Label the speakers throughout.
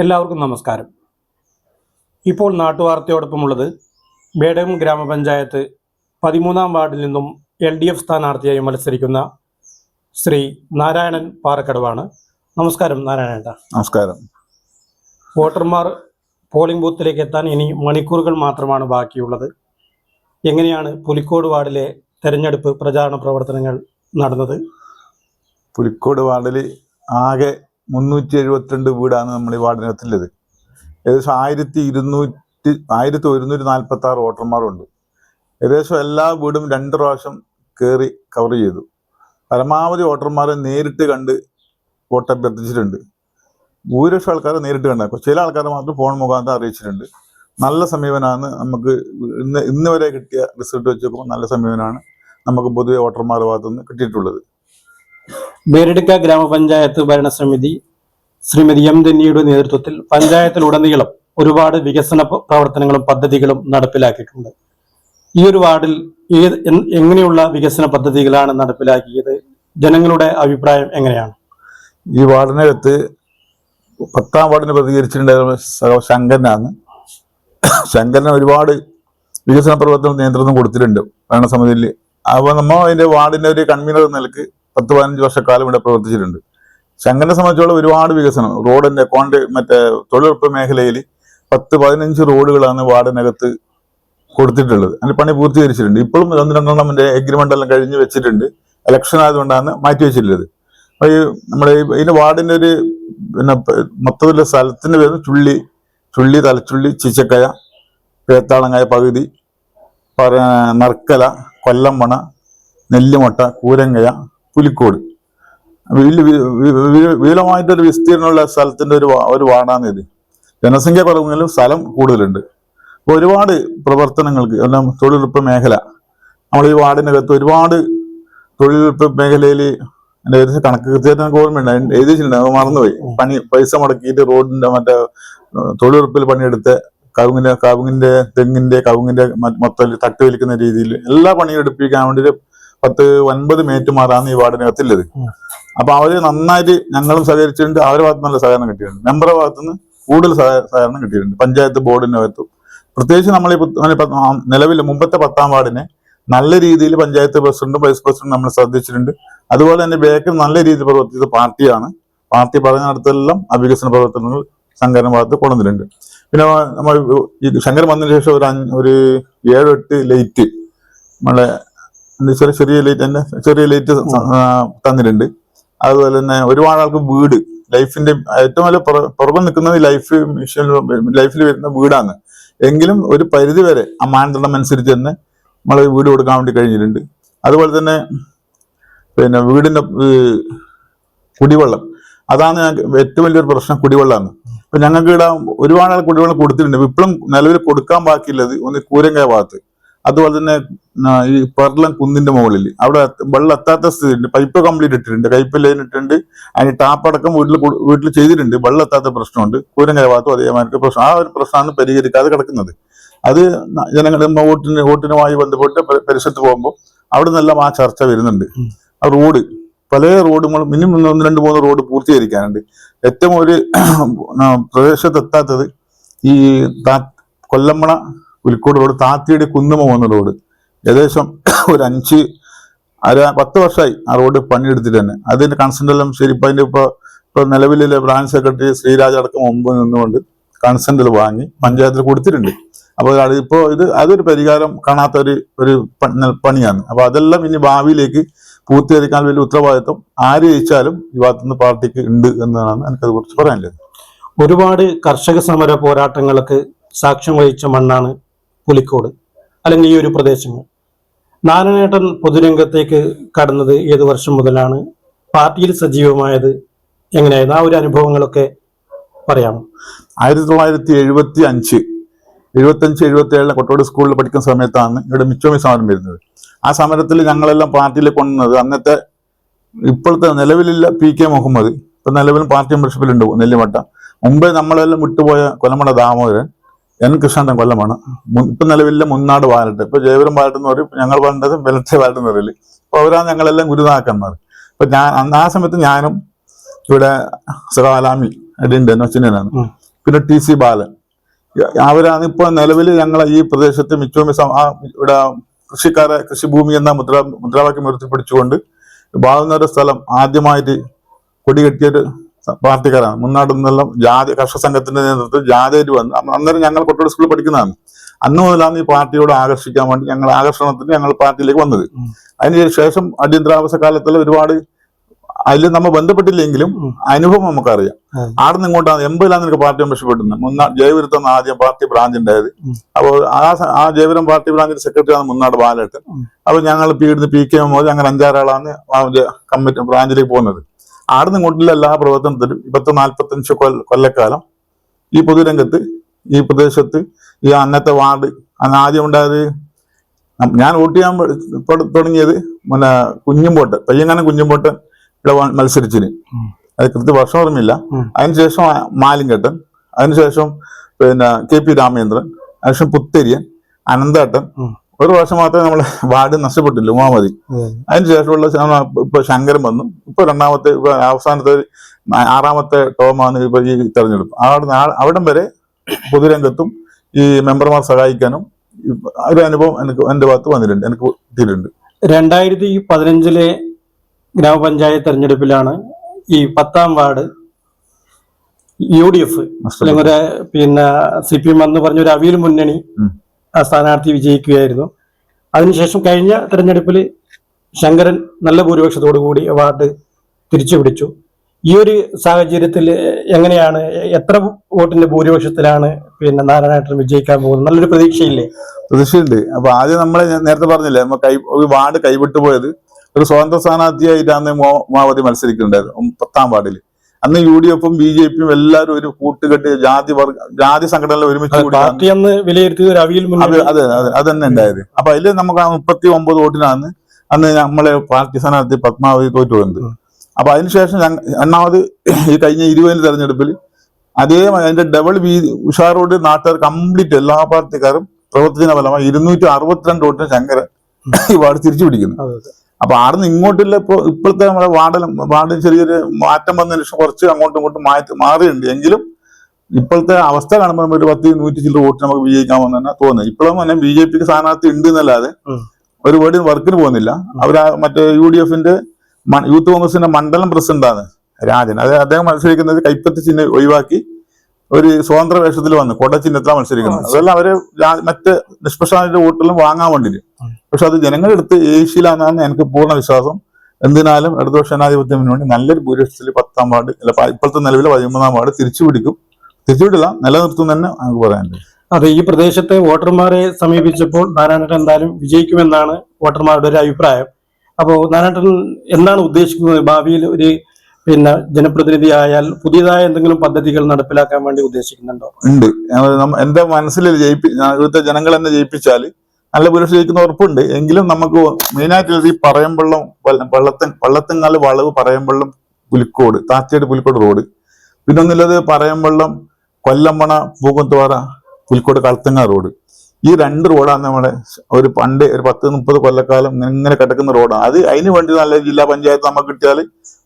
Speaker 1: എല്ലാവർക്കും നമസ്കാരം. ഇപ്പോൾ നാട്ടുവാർത്തയോടൊപ്പമുള്ളത് ബേഡകം ഗ്രാമപഞ്ചായത്ത് പതിമൂന്നാം വാർഡിൽ നിന്നും എൽ ഡി എഫ് സ്ഥാനാർത്ഥിയായി മത്സരിക്കുന്ന ശ്രീ നാരായണൻ പാറക്കടവാണ്. നമസ്കാരം നാരായണേട്ട
Speaker 2: നമസ്കാരം.
Speaker 1: വോട്ടർമാർ പോളിംഗ് ബൂത്തിലേക്ക് എത്താൻ ഇനി മണിക്കൂറുകൾ മാത്രമാണ് ബാക്കിയുള്ളത്. എങ്ങനെയാണ് പുലിക്കോട് വാർഡിലെ തെരഞ്ഞെടുപ്പ് പ്രചാരണ പ്രവർത്തനങ്ങൾ നടന്നത്?
Speaker 2: പുലിക്കോട് വാർഡിൽ ആകെ മുന്നൂറ്റി എഴുപത്തിരണ്ട് വീടാണ് നമ്മൾ ഈ വാർഡിനകത്തുള്ളത്. ഏകദേശം ആയിരത്തി ഇരുന്നൂറ്റി ആയിരത്തി ഒരുന്നൂറ്റി നാൽപ്പത്തി ആറ് വോട്ടർമാരുണ്ട്. ഏകദേശം എല്ലാ വീടും രണ്ട് പ്രാവശ്യം കയറി കവർ ചെയ്തു. പരമാവധി വോട്ടർമാരെ നേരിട്ട് കണ്ട് വോട്ട് അഭ്യർത്ഥിച്ചിട്ടുണ്ട്. ഭൂരിപക്ഷം ആൾക്കാരെ നേരിട്ട് കണ്ട. ചില ആൾക്കാരെ മാത്രം ഫോൺ മുഖാന്തരം അറിയിച്ചിട്ടുണ്ട്. നല്ല സമീപനമാണ് നമുക്ക് ഇന്ന് ഇന്ന് വരെ കിട്ടിയ റിസൾട്ട് വെച്ച് നോക്കുമ്പോൾ നല്ല സമീപനമാണ് നമുക്ക് പൊതുവെ വോട്ടർമാരുടെ ഭാഗത്തുനിന്ന് കിട്ടിയിട്ടുള്ളത്.
Speaker 1: ബേരടുക്ക ഗ്രാമപഞ്ചായത്ത് ഭരണസമിതി ശ്രീമതി എം ധന്യയുടെ നേതൃത്വത്തിൽ പഞ്ചായത്തിലുടനീളം ഒരുപാട് വികസന പ്രവർത്തനങ്ങളും പദ്ധതികളും നടപ്പിലാക്കിയിട്ടുണ്ട്. ഈ ഒരു വാർഡിൽ ഏത് എങ്ങനെയുള്ള വികസന പദ്ധതികളാണ് നടപ്പിലാക്കിയത്? ജനങ്ങളുടെ അഭിപ്രായം എങ്ങനെയാണ്?
Speaker 2: ഈ വാർഡിനകത്ത് പത്താം വാർഡിനെ പ്രതികരിച്ചിട്ടുണ്ടായിരുന്ന ശങ്കരനാണ്. ശങ്കരന് ഒരുപാട് വികസന പ്രവർത്തനം നേതൃത്വം കൊടുത്തിട്ടുണ്ട് ഭരണസമിതിയിൽ. അപ്പോൾ നമ്മൾ അതിന്റെ വാർഡിന്റെ ഒരു കൺവീനർ നിലയ്ക്ക് പത്ത് പതിനഞ്ച് വർഷക്കാലം ഇവിടെ പ്രവർത്തിച്ചിട്ടുണ്ട്. ശങ്കരനെ സംബന്ധിച്ചോളം ഒരുപാട് വികസനം. റോഡിന്റെ കോണ്ട് മറ്റേ തൊഴിലുറപ്പ് മേഖലയിൽ പത്ത് പതിനഞ്ച് റോഡുകളാണ് വാർഡിനകത്ത് കൊടുത്തിട്ടുള്ളത്. അതിന്റെ പണി പൂർത്തീകരിച്ചിട്ടുണ്ട്. ഇപ്പോഴും ഒന്ന് രണ്ടെണ്ണം അതിന്റെ എഗ്രിമെന്റ് എല്ലാം കഴിഞ്ഞ് വെച്ചിട്ടുണ്ട്. ഇലക്ഷൻ ആയതുകൊണ്ടാണ് മാറ്റി വെച്ചിട്ടുള്ളത്. അപ്പൊ ഈ നമ്മുടെ ഇതിന്റെ വാർഡിന്റെ ഒരു പിന്നെ മൊത്തത്തിലെ സ്ഥലത്തിന്റെ പേര് ചുള്ളി ചുള്ളി തലച്ചുള്ളി ചിച്ചക്കയ പേത്താളങ്ങായ പകുതി നർക്കല കൊല്ലമ്മണ നെല്ലിമൊട്ട കൂരങ്കയ പുലിക്കോട്. വലിയ വിപുലമായിട്ടൊരു വിസ്തീർണമുള്ള സ്ഥലത്തിന്റെ ഒരു ഒരു വാർഡാണ് ഇത്. ജനസംഖ്യ കുറവെങ്കിലും സ്ഥലം കൂടുതലുണ്ട്. അപ്പോൾ ഒരുപാട് പ്രവർത്തനങ്ങൾക്ക് എല്ലാം തൊഴിലുറപ്പ് മേഖല. നമ്മൾ ഈ വാർഡിനകത്ത് ഒരുപാട് തൊഴിലുറപ്പ് മേഖലയിൽ എന്റെ ഏകദേശം കണക്ക് കൃത്യമായിട്ട് ഓർമ്മയുണ്ട്. എഴുതിയിട്ടുണ്ട് അത് മറന്നുപോയി. പണി പൈസ മുടക്കിയിട്ട് റോഡിന്റെ മറ്റേ തൊഴിലുറപ്പിൽ പണിയെടുത്ത് കവുങ്ങിന്റെ കവുങ്ങിന്റെ തെങ്ങിന്റെ കവുങ്ങിന്റെ മൊത്തം തട്ട് വലിക്കുന്ന രീതിയിൽ എല്ലാ പണിയും എടുപ്പിക്കാൻ വേണ്ടി ഒരു പത്ത് ഒൻപത് മേറ്റുമാരാണ് ഈ വാർഡിനകത്തുള്ളത്. അപ്പൊ അവർ നന്നായിട്ട് ഞങ്ങളും സഹകരിച്ചിട്ടുണ്ട്. അവരുടെ ഭാഗത്ത് നല്ല സഹകരണം കിട്ടിയിട്ടുണ്ട്. മെമ്പറുടെ ഭാഗത്തുനിന്ന് കൂടുതൽ സഹ- സഹകരണം കിട്ടിയിട്ടുണ്ട്. പഞ്ചായത്ത് ബോർഡിന്റെ ഭാഗത്തും. പ്രത്യേകിച്ച് നമ്മൾ നിലവിലെ നിലവിൽ മുമ്പത്തെ പത്താം വാർഡിനെ നല്ല രീതിയിൽ പഞ്ചായത്ത് പ്രസിഡന്റും വൈസ് പ്രസിഡന്റും നമ്മൾ ശ്രദ്ധിച്ചിട്ടുണ്ട്. അതുപോലെ തന്നെ ബേക്കൽ നല്ല രീതിയിൽ പ്രവർത്തിച്ച പാർട്ടിയാണ്. പാർട്ടി പറഞ്ഞിടത്തെല്ലാം ആ വികസന പ്രവർത്തനങ്ങൾ ശങ്കരൻ ഭാഗത്ത് കൊണ്ടുവന്നിട്ടുണ്ട്. പിന്നെ നമ്മൾ ശങ്കരൻ വന്നതിന് ശേഷം ഒരു അഞ്ച് ഒരു ഏഴെട്ട് ലൈറ്റ് നമ്മളെ ചെറിയ ചെറിയ ലൈറ്റ് തന്നെ ചെറിയ ലൈറ്റ് തന്നിട്ടുണ്ട്. അതുപോലെ തന്നെ ഒരുപാട് ആൾക്ക് വീട്. ലൈഫിന്റെ ഏറ്റവും വലിയ പുറ- പുറമെ നിൽക്കുന്നത് ലൈഫ് മിഷൻ ലൈഫിൽ വരുന്ന വീടാണ്. എങ്കിലും ഒരു പരിധി വരെ ആ മാനദണ്ഡം അനുസരിച്ച് തന്നെ നമ്മൾ വീട് കൊടുക്കാൻ വേണ്ടി കഴിഞ്ഞിട്ടുണ്ട്. അതുപോലെ തന്നെ പിന്നെ വീടിന്റെ കുടിവെള്ളം. അതാണ് ഞങ്ങൾക്ക് ഏറ്റവും വലിയൊരു പ്രശ്നം കുടിവെള്ളമാണ് അപ്പൊ ഞങ്ങൾക്ക് ഇവിടെ ഒരുപാട് ആൾ കുടിവെള്ളം കൊടുത്തിട്ടുണ്ട്. ഇപ്പോഴും നിലവിൽ കൊടുക്കാൻ ബാക്കിയുള്ളത് ഒന്ന് കൂരങ്കായ ഭാഗത്ത്. അതുപോലെ തന്നെ ഈ പെർലം കുന്നിന്റെ മുകളിൽ. അവിടെ വെള്ളം എത്താത്ത സ്ഥിതി ഉണ്ട് പൈപ്പ് കംപ്ലീറ്റ് ഇട്ടിട്ടുണ്ട്. പൈപ്പ് ലൈൻ ഇട്ടിട്ടുണ്ട്. അതിന് ടാപ്പ് അടക്കം വീട്ടിൽ വീട്ടിൽ ചെയ്തിട്ടുണ്ട്. വെള്ളം എത്താത്ത പ്രശ്നമുണ്ട്. കൂരങ്ങര ഭാഗത്തും അതേമാതിരി പ്രശ്നം. ആ ഒരു പ്രശ്നമാണ് പരിഹരിക്കാതെ കിടക്കുന്നത്. അത് ജനങ്ങൾ വോട്ടിന് വോട്ടിനുമായി ബന്ധപ്പെട്ട് പരിസരത്ത് പോകുമ്പോൾ അവിടെ നിന്നെല്ലാം ആ ചർച്ച വരുന്നുണ്ട്. ആ റോഡ് പല റോഡുകളും മിനിമം ഒന്ന് രണ്ട് മൂന്ന് റോഡ് പൂർത്തീകരിക്കാനുണ്ട്. ഏറ്റവും ഒരു പ്രദേശത്ത് പ്രദേശത്തെത്താത്തത് ഈ കൊല്ലമ്മണ പുലിക്കോട് റോഡ് താത്തിയുടെ കുന്നുമ പോകുന്ന റോഡ്. ഏകദേശം ഒരു അഞ്ച് അര പത്ത് വർഷമായി ആ റോഡ് പണിയെടുത്തിട്ട് തന്നെ. അതിന്റെ കൺസെന്റ് എല്ലാം ശരി ഇപ്പൊ അതിന്റെ ഇപ്പൊ ഇപ്പൊ നിലവിലെ ബ്രാഞ്ച് സെക്രട്ടറി ശ്രീരാജ് അടക്കം മുമ്പ് നിന്നുകൊണ്ട് കൺസെന്റ് വാങ്ങി പഞ്ചായത്തിൽ കൊടുത്തിട്ടുണ്ട്. അപ്പോൾ അത് ഇത് അതൊരു പരിഹാരം കാണാത്ത ഒരു ഒരു പണിയാണ്. അപ്പോൾ അതെല്ലാം ഇനി ഭാവിയിലേക്ക് പൂർത്തീകരിക്കാൻ വലിയ ഉത്തരവാദിത്വം ആര് ജയിച്ചാലും ഈ പാർട്ടിക്ക് ഉണ്ട് എന്നതാണ് എനിക്കത് കുറിച്ച് പറയാനുള്ളത്.
Speaker 1: ഒരുപാട് കർഷക സമര പോരാട്ടങ്ങൾക്ക് സാക്ഷ്യം വഹിച്ച മണ്ണാണ് പുലിക്കോട് അല്ലെങ്കിൽ ഈ ഒരു പ്രദേശങ്ങൾ നാരായണേട്ടൻ പൊതുരംഗത്തേക്ക് കടന്നത് ഏത് വർഷം മുതലാണ്? പാർട്ടിയിൽ സജീവമായത് എങ്ങനെയായിരുന്നു? ആ ഒരു അനുഭവങ്ങളൊക്കെ പറയാമോ?
Speaker 2: ആയിരത്തി തൊള്ളായിരത്തി എഴുപത്തി അഞ്ച് എഴുപത്തി അഞ്ച് എഴുപത്തി ഏഴിലെ കൊട്ടോട് സ്കൂളിൽ പഠിക്കുന്ന സമയത്താണ് ഇവിടെ മിച്ചോമി സമരം വരുന്നത്. ആ സമരത്തിൽ ഞങ്ങളെല്ലാം പാർട്ടിയിൽ കൊണ്ടുവന്നത് അന്നത്തെ ഇപ്പോഴത്തെ നിലവിലില്ല പി കെ മുഹമ്മദ്. ഇപ്പൊ നിലവിലും പാർട്ടി മെമ്പർഷിപ്പിലുണ്ട് നെല്ലിമട്ട. മുമ്പേ നമ്മളെല്ലാം വിട്ടുപോയ കൊലമട ദാമോദരൻ. എൻ കൃഷ്ണൻ കൊല്ലമാണ്. ഇപ്പം ഇപ്പൊ നിലവിലെ മുന്നാട് വാലട്ട് ഇപ്പൊ ജയപുരം വാലട്ട് എന്ന് പറയും ഞങ്ങൾ പറഞ്ഞത് വെലത്തെ വാലട്ട് എന്ന് പറയില്ല അപ്പൊ അവരാണ് ഞങ്ങളെല്ലാം ഗുരുനാക്കന്മാർ ഇപ്പൊ ഞാൻ അന്ന് ആ സമയത്ത് ഞാനും ഇവിടെ സലാമി അടിയുണ്ട് നൊച്ചിനാണ്. പിന്നെ ടി സി ബാലൻ. അവരാണ് ഇപ്പോൾ നിലവിൽ ഞങ്ങളെ ഈ പ്രദേശത്ത് മിച്ചോമി ഇവിടെ കൃഷിക്കാരെ കൃഷിഭൂമി എന്ന മുദ്ര മുദ്രാവാക്യം ഉയർത്തിപ്പിടിച്ചുകൊണ്ട് ബാവുന്നൊരു സ്ഥലം ആദ്യമായിട്ട് കൊടികെട്ടിയൊരു പാർട്ടിക്കാരാണ് മുന്നാട് നിന്നെല്ലാം ജാതി കർഷക സംഘത്തിന്റെ നേതൃത്വത്തിൽ ജാതിയിൽ വന്ന് അന്ന് അന്നേരം ഞങ്ങൾ കൊട്ടോട് സ്കൂളിൽ പഠിക്കുന്നതാണ്. അന്ന് മുതലാണ് ഈ പാർട്ടിയോട് ആകർഷിക്കാൻ വേണ്ടി ഞങ്ങൾ ആകർഷണത്തിന് ഞങ്ങൾ പാർട്ടിയിലേക്ക് വന്നത്.
Speaker 1: അതിനുശേഷം
Speaker 2: അതിന് ശേഷം അടിയന്തരാവസ്ഥ കാലത്തിൽ ഒരുപാട് അതിൽ നമ്മൾ ബന്ധപ്പെട്ടില്ലെങ്കിലും അനുഭവം നമുക്കറിയാം.
Speaker 1: അവിടെ
Speaker 2: നിന്ന് ഇങ്ങോട്ടാണ് എൺപതിലാണ് എനിക്ക് പാർട്ടി മെമ്പർഷിപ്പ് മുന്നാ ജയപുരത്താണ് ആദ്യം പാർട്ടി ബ്രാഞ്ച് ഉണ്ടായത്. അപ്പോൾ ആ ആ ജയപുരം പാർട്ടി ബ്രാഞ്ചിന്റെ സെക്രട്ടറിയാണ് മുന്നാട് ബാലേട്ടൻ.
Speaker 1: അപ്പോൾ
Speaker 2: അപ്പൊ ഞങ്ങൾ പി ഇടുന്ന് പി കെ മോദി അങ്ങനെ അഞ്ചാറാളാണ് കമ്മിറ്റി ബ്രാഞ്ചിലേക്ക് പോകുന്നത്. ആടുന്ന് ഇങ്ങോട്ടുള്ള എല്ലാ പ്രവർത്തനത്തിലും ഇപ്പത്തെ നാൽപ്പത്തഞ്ച് കൊല്ല കൊല്ലക്കാലം ഈ പൊതുരംഗത്ത് ഈ പ്രദേശത്ത് ഈ അന്നത്തെ വാർഡ് അന്ന് ആദ്യം ഉണ്ടായത് ഞാൻ വോട്ട് ചെയ്യാൻ തുടങ്ങിയത് പിന്നെ കുഞ്ഞുമ്പോട്ട് പയ്യങ്ങാനം കുഞ്ഞുമ്പോട്ട് ഇവിടെ മത്സരിച്ചിന് അത് കൃത്യ വർഷം ഓർമ്മയില്ല. അതിനുശേഷം മാലിങ്കട്ടൻ അതിനുശേഷം പിന്നെ കെ പി രാമേന്ദ്രൻ അതിനുശേഷം പുത്തരിയൻ അനന്തേട്ടൻ. ഒരു പ്രാവശ്യം മാത്രമേ നമ്മളെ വാർഡ് നഷ്ടപ്പെട്ടില്ല ഉമാമതി. അതിനുശേഷമുള്ള ശേഷമുള്ള ഇപ്പൊ ശങ്കരൻ വന്നു. ഇപ്പൊ രണ്ടാമത്തെ ഇപ്പൊ അവസാനത്തെ ആറാമത്തെ ടോമാണ് ഇപ്പൊ ഈ തെരഞ്ഞെടുപ്പ്. അവിടെ അവിടം വരെ പൊതുരംഗത്തും ഈ മെമ്പർമാർ സഹായിക്കാനും ഒരു അനുഭവം എനിക്ക് എന്റെ ഭാഗത്ത് വന്നിട്ടുണ്ട് എനിക്ക് കിട്ടിയിട്ടുണ്ട്.
Speaker 1: രണ്ടായിരത്തി പതിനഞ്ചിലെ ഗ്രാമപഞ്ചായത്ത് തെരഞ്ഞെടുപ്പിലാണ് ഈ പത്താം വാർഡ് യു ഡി എഫ് അല്ലെങ്കിൽ പിന്നെ സി പി എം എന്ന് പറഞ്ഞ ഒരു അവിയൽ മുന്നണി സ്ഥാനാർത്ഥി വിജയിക്കുകയായിരുന്നു. അതിനുശേഷം കഴിഞ്ഞ തെരഞ്ഞെടുപ്പിൽ ശങ്കരൻ നല്ല ഭൂരിപക്ഷത്തോടു കൂടി വാർഡ് തിരിച്ചു പിടിച്ചു ഈ ഒരു സാഹചര്യത്തിൽ എങ്ങനെയാണ് എത്ര വോട്ടിന്റെ ഭൂരിപക്ഷത്തിലാണ് പിന്നെ നാരായണേട്ടൻ വിജയിക്കാൻ പോകുന്നത്? നല്ലൊരു പ്രതീക്ഷയില്ലേ?
Speaker 2: പ്രതീക്ഷയുണ്ട്. അപ്പൊ ആദ്യം നമ്മൾ നേരത്തെ പറഞ്ഞില്ലേ നമ്മൾ കൈ ഒരു വാർഡ് കൈവിട്ടു പോയത് ഒരു സ്വതന്ത്ര സ്ഥാനാർത്ഥിയായിട്ടാണ് മാവതി മത്സരിക്കുന്നുണ്ടായത് ഉം പത്താം വാർഡിൽ അന്ന് യു ഡി എഫും ബി ജെ പിയും എല്ലാവരും ഒരു കൂട്ടുകെട്ടി ജാതി വർഗ ജാതി സംഘടനകൾ ഒരുമിച്ച്
Speaker 1: പാർട്ടി അന്ന് വിലയിരുത്തിയത് ഒരു അവിയൽ
Speaker 2: അത് അതെ ഉണ്ടായത്. അപ്പൊ അതിൽ നമുക്ക് ആ മുപ്പത്തി ഒമ്പത് വോട്ടിനാണ് അന്ന് നമ്മളെ പാർട്ടി സ്ഥാനാർത്ഥി പത്മാവതി തോറ്റു. അപ്പൊ അതിനുശേഷം രണ്ടാമത് ഈ കഴിഞ്ഞ ഇരുപതിന് തെരഞ്ഞെടുപ്പിൽ അതേ അതിന്റെ ഡബിൾ ബി ഉഷാറോട് നാട്ടുകാർ കംപ്ലീറ്റ് എല്ലാ പാർട്ടിക്കാരും പ്രവർത്തന ഫലമായി ഇരുന്നൂറ്റി അറുപത്തിരണ്ട് വോട്ടിന് ശങ്കരൻ ഈ വാർഡ് തിരിച്ചു പിടിക്കുന്നു. അപ്പൊ ആടുന്ന് ഇങ്ങോട്ടുള്ള ഇപ്പൊ ഇപ്പോഴത്തെ നമ്മുടെ വാർഡിൽ വാർഡിൽ ചെറിയൊരു മാറ്റം വന്നതിന് ശേഷം കുറച്ച് അങ്ങോട്ടും ഇങ്ങോട്ടും മാറ്റി മാറിയിട്ടുണ്ട്. എങ്കിലും ഇപ്പോഴത്തെ അവസ്ഥ കാണുമ്പോൾ നമ്മൾ ഒരു പത്ത് നൂറ്റി ചില്ലറ വോട്ട് നമുക്ക് വിജയിക്കാമെന്ന് തന്നെ തോന്നുന്നു. ഇപ്പോഴും തന്നെ ബി ജെ പിക്ക് സ്ഥാനാർത്ഥി ഉണ്ട് എന്നല്ലാതെ ഒരു വേർഡിൽ വർക്കിന് പോകുന്നില്ല. അവർ മറ്റേ യു ഡി എഫിന്റെ യൂത്ത് കോൺഗ്രസിന്റെ മണ്ഡലം പ്രസിഡന്റാണ് രാജൻ. അത് അദ്ദേഹം മത്സരിക്കുന്നത് കൈപ്പത്തി ചിഹ്നം ഒഴിവാക്കി ഒരു സ്വതന്ത്ര വേഷത്തിൽ വന്നു. കൊട ചിഹ്നത്തിലാണ് മത്സരിക്കുന്നത്. അതെല്ലാം അവർ മറ്റ് നിഷ്പക്ഷമായിട്ട് വോട്ടിലും വാങ്ങാൻ വേണ്ടിയിട്ട്. പക്ഷെ അത് ജനങ്ങളെടുത്ത് ഏഷ്യയിലാണെന്നാണ് എനിക്ക് പൂർണ വിശ്വാസം. എന്തിനാലും ഇടതുപക്ഷ ജനാധിപത്യത്തിന് വേണ്ടി നല്ലൊരു ഭൂരിപക്ഷത്തിൽ പത്താം വാർഡ് അല്ല ഇപ്പോഴത്തെ നിലവിലെ പതിമൂന്നാം വാർഡ് തിരിച്ചു പിടിക്കും. തിരിച്ചു പിടില്ല നിലനിർത്തും തന്നെ നമുക്ക് പറയാനുണ്ട്.
Speaker 1: അതെ ഈ പ്രദേശത്തെ വോട്ടർമാരെ സമീപിച്ചപ്പോൾ നാരായണൻ എന്തായാലും വിജയിക്കുമെന്നാണ് വോട്ടർമാരുടെ ഒരു അഭിപ്രായം. അപ്പോൾ നാരായണൻ എന്താണ് ഉദ്ദേശിക്കുന്നത്? ഭാവിയിൽ ഒരു പിന്നെ ജനപ്രതിനിധി ആയാൽ പുതിയതായ എന്തെങ്കിലും പദ്ധതികൾ നടപ്പിലാക്കാൻ വേണ്ടി ഉദ്ദേശിക്കുന്നുണ്ടോ?
Speaker 2: ഉണ്ട്. എന്റെ മനസ്സിൽ ജയിപ്പി ഇവിടുത്തെ ജനങ്ങൾ എന്നെ ജയിപ്പിച്ചാൽ നല്ല പുരുഷ ജയിക്കുന്ന ഉറപ്പുണ്ട്. എങ്കിലും നമുക്ക് മെയിനായിട്ട് ഈ പറയമ്പള്ളം വള്ളത്തൻ വള്ളത്തെങ്ങാൽ വളവ് പറയമ്പള്ളം പുലിക്കോട് താച്ചേട് പുലിക്കോട് റോഡ്. പിന്നെ ഒന്നുള്ളത് പറയമ്പള്ളം കൊല്ലമ്മണ പൂക്കുന്തോറ പുലിക്കോട് കളത്തങ്ങ റോഡ്. ഈ രണ്ട് റോഡാണ് നമ്മുടെ ഒരു പണ്ട് ഒരു പത്ത് മുപ്പത് കൊല്ലക്കാലം ഇങ്ങനെ കിടക്കുന്ന റോഡാണ് അത് അതിന് വേണ്ടി നല്ല ജില്ലാ പഞ്ചായത്ത് നമുക്ക് കിട്ടിയാൽ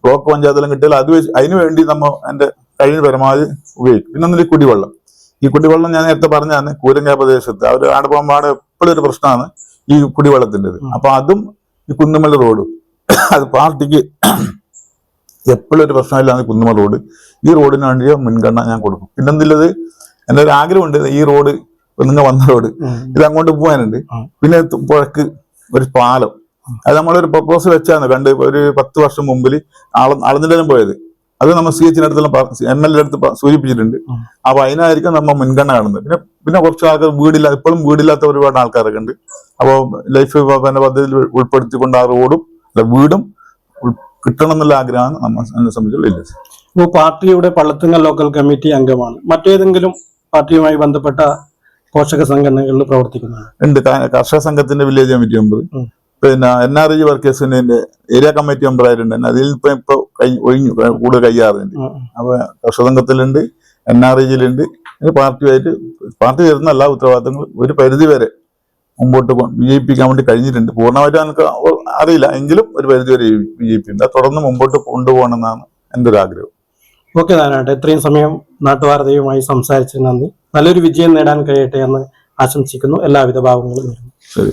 Speaker 2: ബ്ലോക്ക് പഞ്ചായത്തിലും കിട്ടിയാൽ അത് വെച്ച് അതിന് വേണ്ടി നമ്മൾ എന്റെ കഴിഞ്ഞ പരമാവധി ഉപയോഗിക്കും. പിന്നെ ഒന്നിൽ കുടിവെള്ളം. ഈ കുടിവെള്ളം ഞാൻ നേരത്തെ പറഞ്ഞാണ് കൂരങ്ക പ്രദേശത്ത്. അവർ ആടുപാമ്പാട് എപ്പോഴും ഒരു പ്രശ്നമാണ് ഈ കുടിവെള്ളത്തിന്റെത്.
Speaker 1: ഉം.
Speaker 2: അപ്പൊ അതും ഈ കുന്നുമല റോഡും. അത് പാർട്ടിക്ക് എപ്പോഴും ഒരു പ്രശ്നമില്ലാന്ന് കുന്നുമല റോഡ്. ഈ റോഡിന് വേണ്ടിയോ മുൻഗണന ഞാൻ കൊടുക്കും. പിന്നെ എന്തുള്ളത് എന്റെ ഒരു ആഗ്രഹമുണ്ട് ഈ റോഡ് നിങ്ങൾ വന്ന റോഡ് ഇത് അങ്ങോട്ട് പോകാനുണ്ട്. പിന്നെ പുഴക്ക് ഒരു പാലം. അത് നമ്മളൊരു പ്രപ്പോസൽ വെച്ചാണ് കണ്ട് ഒരു പത്ത് വർഷം മുമ്പിൽ ആൾ അളന്നിടലും പോയത്? അത് നമ്മൾ സി എച്ചിന്റെ അടുത്തെല്ലാം എം എൽ എ അടുത്ത് സൂചിപ്പിച്ചിട്ടുണ്ട്. അപ്പൊ അതിനായിരിക്കും നമ്മൾ മുൻഗണന കാണുന്നത്. പിന്നെ പിന്നെ കുറച്ച് ആൾക്കാർ വീടില്ല ഇപ്പോഴും വീടില്ലാത്ത ഒരുപാട് ആൾക്കാരൊക്കെ ഉണ്ട്. അപ്പോൾ ലൈഫ് പിന്നെ പദ്ധതിയിൽ ഉൾപ്പെടുത്തിക്കൊണ്ട് ആ റോഡും അല്ല വീടും കിട്ടണം എന്നുള്ള ആഗ്രഹമാണ് നമ്മൾ എന്നെ സംബന്ധിച്ചുള്ള
Speaker 1: ഇപ്പോൾ പാർട്ടിയുടെ പള്ളത്തുങ്ങൽ ലോക്കൽ കമ്മിറ്റി അംഗമാണ്. മറ്റേതെങ്കിലും പാർട്ടിയുമായി ബന്ധപ്പെട്ട പോഷക സംഘടനകളിൽ പ്രവർത്തിക്കുന്നത്
Speaker 2: ഉണ്ട്. കർഷക സംഘത്തിന്റെ വില്ലേജ് കമ്മിറ്റി മെമ്പർ പിന്നെ എൻ ആർ ജി വർക്കേഴ്സിന്റെ ഏരിയ കമ്മിറ്റി മെമ്പർ ആയിട്ടുണ്ട്. അതിൽ ഇപ്പൊ ഇപ്പൊ ഒഴിഞ്ഞു കൂടുതൽ കയ്യാറുണ്ട് അപ്പൊ കർഷക സംഘത്തിലുണ്ട് എൻ ആർ ജിയിലുണ്ട് പാർട്ടിയായിട്ട് പാർട്ടി തരുന്ന എല്ലാ ഉത്തരവാദിത്തങ്ങളും ഒരു പരിധി വരെ മുമ്പോട്ട് വിജയിപ്പിക്കാൻ വേണ്ടി കഴിഞ്ഞിട്ടുണ്ട്. പൂർണമായിട്ട് നമുക്ക് അറിയില്ല. എങ്കിലും ഒരു പരിധി വരെ വിജയിപ്പിക്കുന്നുണ്ട് അത് തുടർന്ന് മുമ്പോട്ട് കൊണ്ടുപോകണമെന്നാണ് എന്റെ ഒരു ആഗ്രഹം.
Speaker 1: ഓക്കെ നാരായണ ഇത്രയും സമയം നാട്ടുവാർത്തയുമായി സംസാരിച്ചതിന് നന്ദി. നല്ലൊരു വിജയം നേടാൻ കഴിയട്ടെ എന്ന് ആശംസിക്കുന്നു. എല്ലാവിധ ഭാവങ്ങളും
Speaker 2: ശരി.